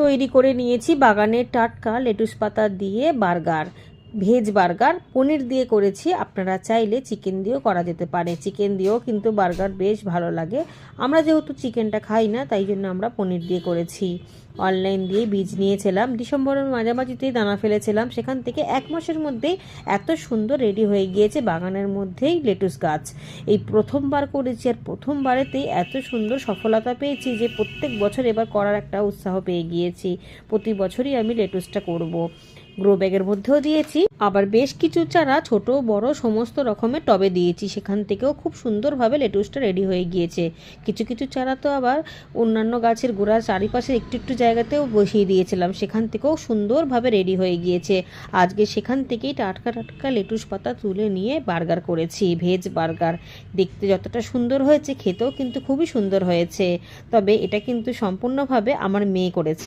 তৈরি করে নিয়েছি। বাগানের টাটকা লেটুস পাতা দিয়ে বার্গার। ভেজ বার্গার, পনির দিয়ে করেছি। আপনারা চাইলে চিকেন দিয়েও করা যেতে পারে। চিকেন দিয়েও কিন্তু বার্গার বেশ ভালো লাগে। আমরা যেহেতু চিকেনটা খাই না, তাই জন্য আমরা পনির দিয়ে করেছি। অনলাইন দিয়ে বীজ নিয়েছিলাম। ডিসেম্বরের মাঝামাঝিতেই দানা ফেলেছিলাম। সেখান থেকে এক মাসের মধ্যেই এত সুন্দর রেডি হয়ে গিয়েছে বাগানের মধ্যেই লেটুস গাছ। এই প্রথমবার করেছি আর প্রথমবারেতেই এত সুন্দর সফলতা পেয়েছি যে প্রত্যেক বছর এবার করার একটা উৎসাহ পেয়ে গিয়েছি। প্রতি বছরই আমি লেটুসটা করব। গ্রো ব্যাগের মধ্যেও দিয়েছি। আবার বেশ কিছু চারা, ছোট, বড়, সমস্ত রকমের টবে দিয়েছি। সেখান থেকেও খুব সুন্দরভাবে লেটুসটা রেডি হয়ে গিয়েছে। কিছু কিছু চারা তো আবার অন্যান্য গাছের গোড়ার চারিপাশে একটু একটু জায়গাতেও বসিয়ে দিয়েছিলাম। সেখান থেকেও সুন্দরভাবে রেডি হয়ে গিয়েছে। আজকে সেখান থেকেই টাটকা টাটকা লেটুস পাতা তুলে নিয়ে বার্গার করেছি, ভেজ বার্গার। দেখতে যতটা সুন্দর হয়েছে, খেতেও কিন্তু খুবই সুন্দর হয়েছে। তবে এটা কিন্তু সম্পূর্ণভাবে আমার মেয়ে করেছে।